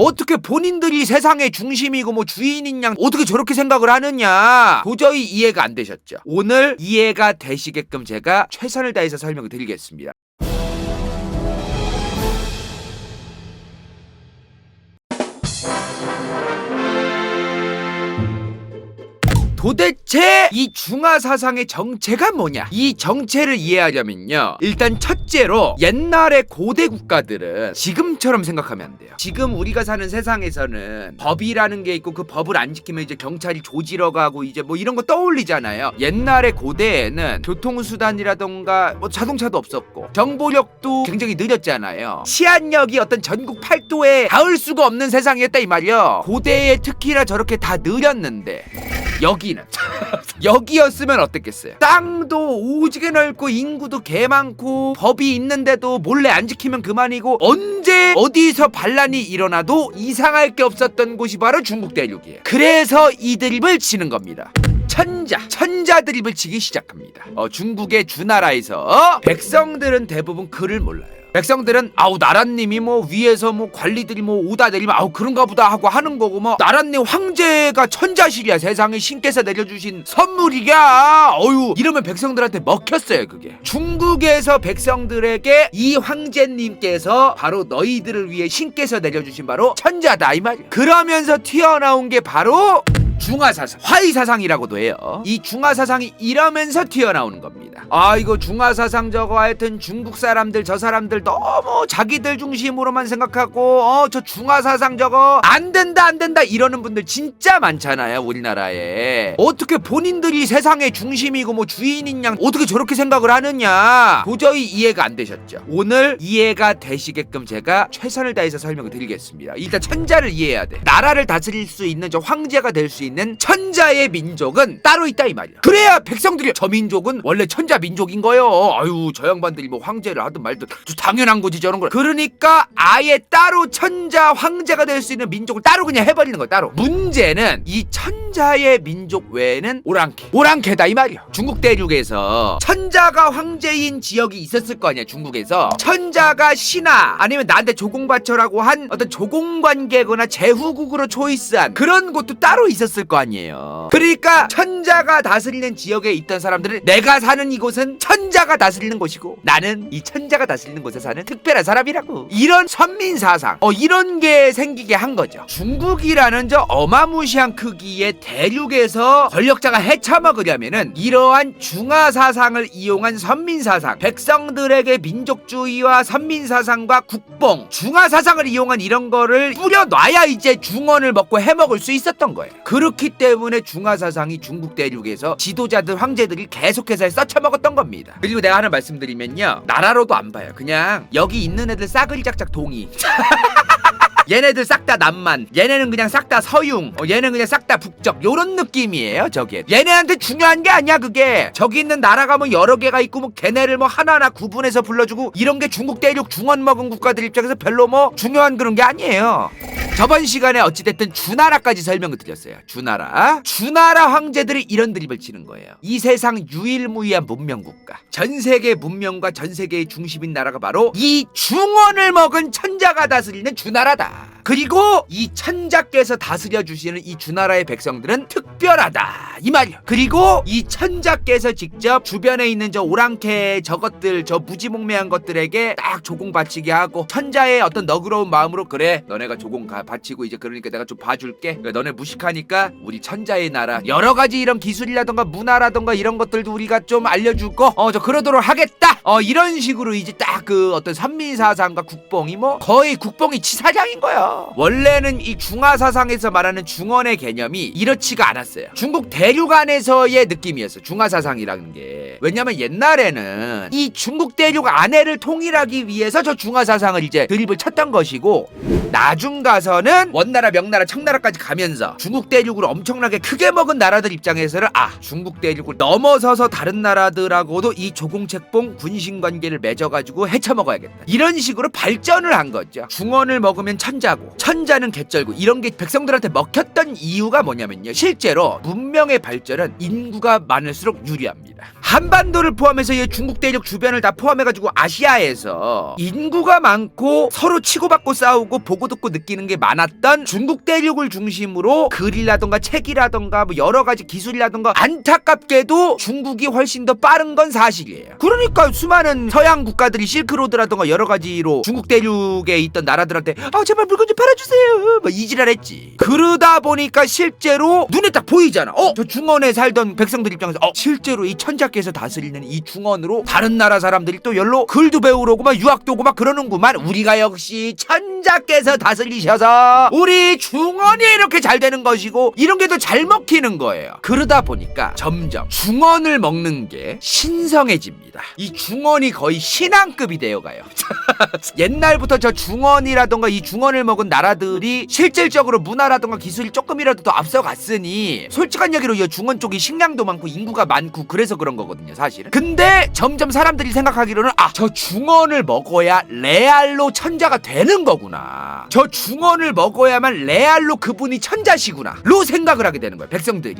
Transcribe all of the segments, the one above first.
어떻게 본인들이 세상의 중심이고 뭐 주인인 양 어떻게 저렇게 생각을 하느냐 도저히 이해가 안 되셨죠. 오늘 이해가 되시게끔 제가 최선을 다해서 설명을 드리겠습니다. 도대체 이 중화 사상의 정체가 뭐냐? 이 정체를 이해하려면요. 일단 첫째로 옛날의 고대 국가들은 지금처럼 생각하면 안 돼요. 지금 우리가 사는 세상에서는 법이라는 게 있고 그 법을 안 지키면 이제 경찰이 조지러 가고 이제 뭐 이런 거 떠올리잖아요. 옛날의 고대에는 교통수단이라던가 뭐 자동차도 없었고 정보력도 굉장히 느렸잖아요. 치안력이 어떤 전국 팔도에 닿을 수가 없는 세상이었다 이 말이요. 고대에 특히나 저렇게 다 느렸는데 여기는 여기였으면 어땠겠어요? 땅도 오지게 넓고 인구도 개 많고 법이 있는데도 몰래 안 지키면 그만이고 언제 어디서 반란이 일어나도 이상할 게 없었던 곳이 바로 중국 대륙이에요. 그래서 이 드립을 치는 겁니다. 천자, 천자 드립을 치기 시작합니다. 어, 중국의 주나라에서 백성들은 대부분 글을 몰라요. 백성들은 아우 나라님이 뭐 위에서 뭐 관리들이 뭐 오다 내리면 아우 그런가 보다 하고 하는 거고 뭐 나라님 황제가 천자실이야. 세상에 신께서 내려주신 선물이야. 어유 이러면 백성들한테 먹혔어요 그게. 중국에서 백성들에게 이 황제님께서 바로 너희들을 위해 신께서 내려주신 바로 천자다 이 말이야. 그러면서 튀어나온 게 바로 중화사상, 화의사상이라고도 해요. 이 중화사상이 이러면서 튀어나오는 겁니다. 아, 이거 중화사상 저거 하여튼 중국 사람들, 저 사람들 너무 자기들 중심으로만 생각하고, 어, 저 중화사상 저거 안 된다, 안 된다 이러는 분들 진짜 많잖아요, 우리나라에. 어떻게 본인들이 세상의 중심이고 뭐 주인인 양 어떻게 저렇게 생각을 하느냐. 도저히 이해가 안 되셨죠. 오늘 이해가 되시게끔 제가 최선을 다해서 설명을 드리겠습니다. 일단 천자를 이해해야 돼. 나라를 다스릴 수 있는 저 황제가 될 수 있는 천자의 민족은 따로 있다 이 말이야. 그래야 백성들이 저 민족은 원래 천자 민족인 거요. 아유 저 양반들이 뭐 황제를 하든 말든 저 당연한 거지 저런 걸. 그러니까 아예 따로 천자 황제가 될 수 있는 민족을 따로 그냥 해버리는 거야 따로. 문제는 이 천자의 민족 외에는 오랑캐. 오랑캐다 이 말이야. 중국 대륙에서 천자가 황제인 지역이 있었을 거 아니야 중국에서. 천자가 신하 아니면 나한테 조공바처라고 한 어떤 조공관계거나 제후국으로 초이스한 그런 곳도 따로 있었 을 거 아니에요. 그러니까 천자가 다스리는 지역에 있던 사람들은 내가 사는 이곳은 천자가 다스리는 곳이고 나는 이 천자가 다스리는 곳에 사는 특별한 사람이라고. 이런 선민 사상, 어 이런 게 생기게 한 거죠. 중국이라는 저 어마무시한 크기의 대륙에서 권력자가 헤쳐먹으려면은 이러한 중화 사상을 이용한 선민 사상, 백성들에게 민족주의와 선민 사상과 국뽕, 중화 사상을 이용한 이런 거를 뿌려 놔야 이제 중원을 먹고 해먹을 수 있었던 거예요. 그 렇기 때문에 중화 사상이 중국 대륙에서 지도자들 황제들이 계속해서 써쳐먹었던 겁니다. 그리고 내가 하나 말씀드리면요, 나라로도 안 봐요. 그냥 여기 있는 애들 싸그리 짝짝 동의. 얘네들 싹 다 남만 얘네는 그냥 싹 다 서융 어, 얘는 그냥 싹 다 북적 요런 느낌이에요 저게 얘네한테 중요한 게 아니야 그게 저기 있는 나라가 뭐 여러 개가 있고 뭐 걔네를 뭐 하나하나 구분해서 불러주고 이런 게 중국 대륙 중원 먹은 국가들 입장에서 별로 뭐 중요한 그런 게 아니에요 저번 시간에 어찌됐든 주나라까지 설명을 드렸어요. 주나라. 주나라 황제들이 이런 드립을 치는 거예요. 이 세상 유일무이한 문명 국가. 전 세계 문명과 전 세계의 중심인 나라가 바로 이 중원을 먹은 천자가 다스리는 주나라다. 그리고 이 천자께서 다스려 주시는 이 주나라의 백성들은 특별하다 이 말이야. 그리고 이 천자께서 직접 주변에 있는 저 오랑캐 저것들 저 무지몽매한 것들에게 딱 조공 바치게 하고 천자의 어떤 너그러운 마음으로 그래 너네가 조공 가, 바치고 이제 그러니까 내가 좀 봐줄게. 그러니까 너네 무식하니까 우리 천자의 나라 여러 가지 이런 기술이라던가 문화라던가 이런 것들도 우리가 좀 알려주고 어 저 그러도록 하겠다. 어 이런 식으로 이제 딱 그 어떤 선민사상과 국뽕이 뭐 거의 국뽕이 치사장인 거야. 원래는 이 중화사상에서 말하는 중원의 개념이 이렇지가 않았어요. 중국 대륙 안에서의 느낌이었어. 중화사상이라는 게. 왜냐면 옛날에는 이 중국 대륙 안에를 통일하기 위해서 저 중화사상을 이제 드립을 쳤던 것이고 나중 가서는 원나라, 명나라, 청나라까지 가면서 중국 대륙으로 엄청나게 크게 먹은 나라들 입장에서는 아 중국 대륙을 넘어서서 다른 나라들하고도 이 조공책봉 군신 관계를 맺어가지고 헤쳐먹어야겠다. 이런 식으로 발전을 한 거죠. 중원을 먹으면 천자고 천자는 개쩔고 이런 게 백성들한테 먹혔던 이유가 뭐냐면요. 실제로 문명의 발전은 인구가 많을수록 유리합니다. 한반도를 포함해서 이 중국 대륙 주변을 다 포함해가지고 아시아에서 인구가 많고 서로 치고받고 싸우고 보고 듣고 느끼는 게 많았던 중국 대륙을 중심으로 글이라던가 책이라던가 뭐 여러 가지 기술이라던가 안타깝게도 중국이 훨씬 더 빠른 건 사실이에요. 그러니까 수많은 서양 국가들이 실크로드라던가 여러 가지로 중국 대륙에 있던 나라들한테 아 제발 물건 좀 팔아주세요. 뭐 이지랄했지. 그러다 보니까 실제로 눈에 딱 보이잖아. 어, 저 중원에 살던 백성들 입장에서 어, 실제로 이 천 자께서 다스리는 이 중원으로 다른 나라 사람들이 또 열로 글도 배우러 오고 막 유학도 오고 막 그러는구만. 우리가 역시 천자께서 다스리셔서 우리 중원이 이렇게 잘 되는 것이고 이런 게 더 잘 먹히는 거예요. 그러다 보니까 점점 중원을 먹는 게 신성해집니다. 이 중원이 거의 신앙급이 되어가요. 옛날부터 저 중원이라던가 이 중원을 먹은 나라들이 실질적으로 문화라던가 기술이 조금이라도 더 앞서갔으니 솔직한 얘기로 이 중원 쪽이 식량도 많고 인구가 많고 그래서 그런 거거든요 사실은. 근데 점점 사람들이 생각하기로는 아 저 중원을 먹어야 레알로 천자가 되는 거구나. 저 중원을 먹어야만 레알로 그분이 천자시구나. 로 생각을 하게 되는 거예요 백성들이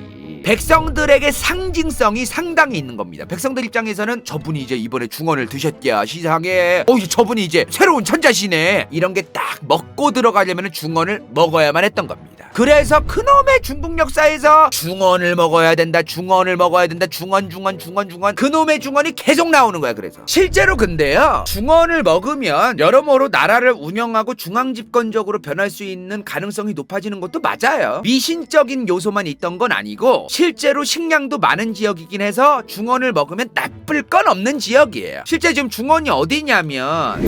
백성들에게 상징성이 상당히 있는 겁니다. 백성들 입장에서는 저분이 이제 이번에 중원을 드셨냐 시상에. 어 저분이 이제 새로운 천자시네. 이런 게 딱 먹고 들어가려면 중원을 먹어야만 했던 겁니다. 그래서 그놈의 중국 역사에서 중원을 먹어야 된다 중원을 먹어야 된다 중원 중원 중원 중원. 그놈의 중원이 계속 나오는 거야 그래서. 실제로 근데요 중원을 먹으면 여러모로 나라를 운영하고 중앙 집권적으로 변할 수 있는 가능성이 높아지는 것도 맞아요. 미신적인 요소만 있던 건 아니고 실제로 식량도 많은 지역이긴 해서 중원을 먹으면 나쁠 건 없는 지역이에요 실제 지금 중원이 어디냐면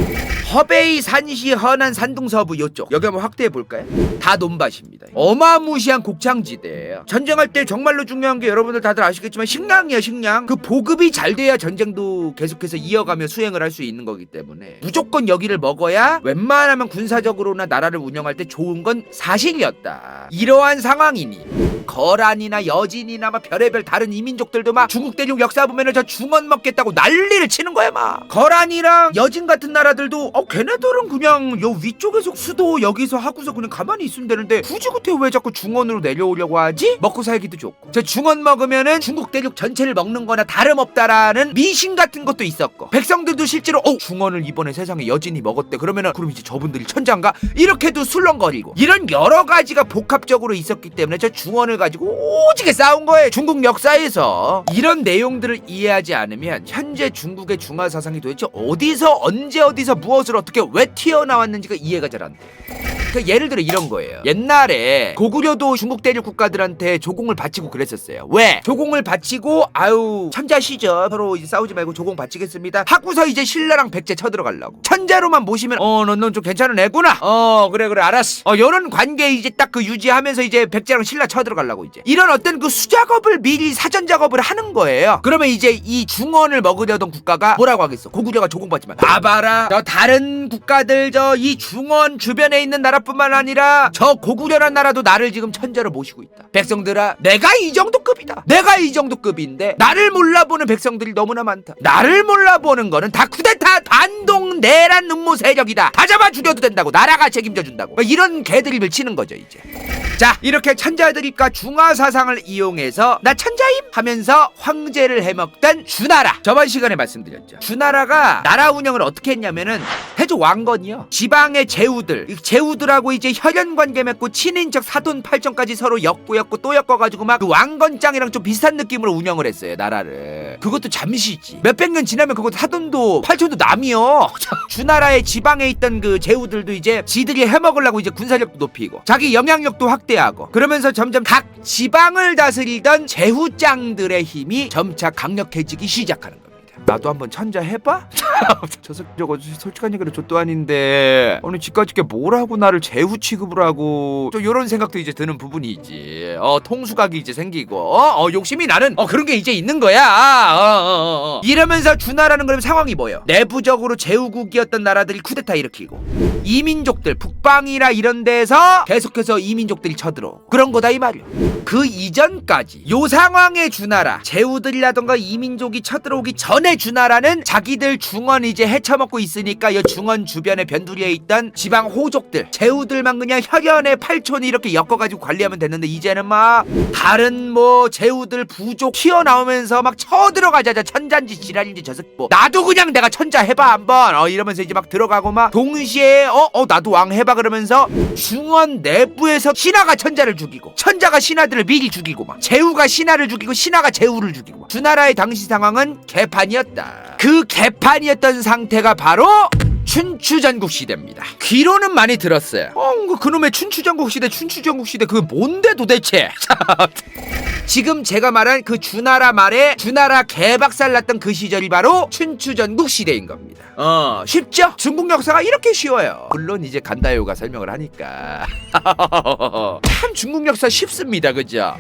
허베이 산시 허난 산둥 서부 요쪽 여기 한번 확대해 볼까요? 다 논밭입니다. 어마무시한 곡창지대예요. 전쟁할 때 정말로 중요한 게 여러분들 다들 아시겠지만 식량이에요, 식량. 그 보급이 잘 돼야 전쟁도 계속해서 이어가며 수행을 할 수 있는 거기 때문에 무조건 여기를 먹어야 웬만하면 군사적으로나 나라를 운영할 때 좋은 건 사실이었다. 이러한 상황이니 거란이나 여 진이나 막 별의별 다른 이민족들도 막 중국 대륙 역사 보면은 저 중원 먹겠다고 난리를 치는 거야 막. 거란이랑 여진 같은 나라들도 어 걔네들은 그냥 요 위쪽에서 수도 여기서 하고서 그냥 가만히 있으면 되는데 굳이 그때 왜 자꾸 중원으로 내려오려고 하지? 먹고 살기도 좋고. 저 중원 먹으면은 중국 대륙 전체를 먹는 거나 다름없다라는 미신 같은 것도 있었고. 백성들도 실제로 어 중원을 이번에 세상에 여진이 먹었대. 그러면은 그럼 이제 저분들이 천장가? 이렇게도 술렁거리고. 이런 여러 가지가 복합적으로 있었기 때문에 저 중원을 가지고 오지게 싸운 거예요 중국 역사에서. 이런 내용들을 이해하지 않으면 현재 중국의 중화 사상이 도대체 어디서 언제 어디서 무엇을 어떻게 왜 튀어나왔는지가 이해가 잘 안 돼요 그 예를 들어 이런 거예요. 옛날에 고구려도 중국 대륙 국가들한테 조공을 바치고 그랬었어요. 왜? 조공을 바치고 아유 천자시죠. 서로 이제 싸우지 말고 조공 바치겠습니다. 하고서 이제 신라랑 백제 쳐들어가려고. 천자로만 모시면 어넌넌 좀 괜찮은 애구나. 어 그래 그래 알았어. 어 이런 관계 이제 딱 그 유지하면서 이제 백제랑 신라 쳐들어가려고 이제 이런 어떤 그 수작업을 미리 사전 작업을 하는 거예요. 그러면 이제 이 중원을 먹으려던 국가가 뭐라고 하겠어? 고구려가 조공받지만 봐봐라. 저 다른 국가들 저 이 중원 주변에 있는 나라 뿐만 아니라 저 고구려란 나라도 나를 지금 천자로 모시고 있다. 백성들아, 내가 이 정도 급이다. 내가 이 정도 급인데 나를 몰라보는 백성들이 너무나 많다. 나를 몰라보는 거는 다 쿠데타 반동 내란 음모 세력이다. 다 잡아 죽여도 된다고. 나라가 책임져 준다고. 이런 개드립을 치는 거죠 이제. 자 이렇게 천자드립과 중화 사상을 이용해서 나 천자임 하면서 황제를 해먹던 주나라 저번 시간에 말씀드렸죠 주나라가 나라 운영을 어떻게 했냐면은 해조 왕건이요 지방의 제후들 이 제후들 하고 이제 혈연 관계 맺고 친인척 사돈 팔촌까지 서로 엮고 엮고 또 엮어가지고 막 그 왕건짱이랑 좀 비슷한 느낌으로 운영을 했어요 나라를. 그것도 잠시지. 몇백 년 지나면 그것도 사돈도 팔촌도 남이요. 주나라의 지방에 있던 그 제후들도 이제 지들이 해먹으려고 이제 군사력도 높이고 자기 영향력도 확대하고 그러면서 점점 각 지방을 다스리던 제후장들의 힘이 점차 강력해지기 시작하는 겁니다. 나도 한번 천자 해봐? 저 새끼 저거 솔직한 얘기로 저도 아닌데. 아니 집까지 뭘 하고 나를 제후 취급을 하고. 좀 이런 생각도 이제 드는 부분이지. 어 통수각이 이제 생기고. 어, 어, 욕심이 나는 어 그런 게 이제 있는 거야. 어, 어, 어, 어. 이러면서 주나라는 그럼 상황이 뭐예요? 내부적으로 제후국이었던 나라들이 쿠데타 일으키고 이민족들 북방이나 이런 데서 계속해서 이민족들이 쳐들어 그런 거다 이 말이야 그 이전까지 요 상황의 주나라 제후들이라던가 이민족이 쳐들어오기 전에 반면에 주나라는 자기들 중원 이제 헤쳐먹고 있으니까 이 중원 주변에 변두리에 있던 지방 호족들 제후들만 그냥 혈연의 팔촌 이렇게 엮어가지고 관리하면 됐는데 이제는 막 다른 뭐 제후들 부족 튀어나오면서 막 쳐들어가자자 천잔지 지랄인지 저새 뭐 나도 그냥 내가 천자 해봐 한번 어 이러면서 이제 막 들어가고 막 동시에 어어 나도 왕 해봐 그러면서 중원 내부에서 신하가 천자를 죽이고 천자가 신하들을 미리 죽이고 막 제후가 신하를 죽이고 신하가 제후를 죽이고 막. 주나라의 당시 상황은 개판이었 다 그 개판이었던 상태가 바로 춘추전국 시대입니다. 귀로는 많이 들었어요. 어, 그 그놈의 춘추전국 시대, 춘추전국 시대 그게 뭔데 도대체? 지금 제가 말한 그 주나라 말에 주나라 개박살 났던 그 시절이 바로 춘추전국 시대인 겁니다. 어, 쉽죠? 중국 역사가 이렇게 쉬워요. 물론 이제 간다요가 설명을 하니까. 참 중국 역사 쉽습니다. 그죠?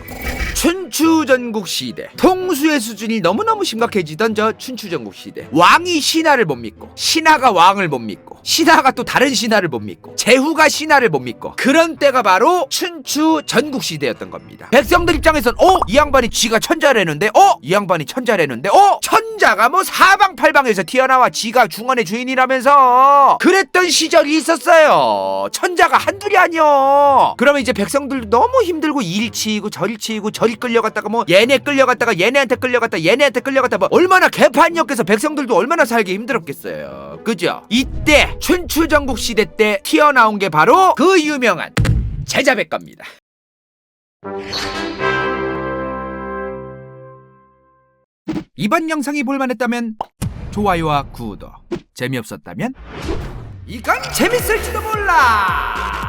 춘추전국 시대. 통수의 수준이 너무너무 심각해지던 저 춘추전국 시대. 왕이 신하를 못 믿고, 신하가 왕을 못 믿고, 신하가 또 다른 신하를 못 믿고, 제후가 신하를 못 믿고, 그런 때가 바로 춘추 전국 시대였던 겁니다. 백성들 입장에선, 어? 이 양반이 지가 천자라는데, 어? 이 양반이 천자라는데, 어? 천자가 뭐 사방팔방에서 튀어나와 지가 중원의 주인이라면서 그랬던 시절이 있었어요. 천자가 한둘이 아니요. 그러면 이제 백성들도 너무 힘들고 일치이고 절치이고 저리 끌려갔다가 뭐 얘네 끌려갔다가 얘네한테 끌려갔다 얘네한테 끌려갔다 뭐 얼마나 개판이었겠어 백성들도 얼마나 살기 힘들었겠어요. 그죠? 이때 춘추전국 시대 때 튀어나온 게 바로 그 유명한 제자백가입니다. 이번 영상이 볼만했다면 좋아요와 구독 재미없었다면 이건 재밌을지도 몰라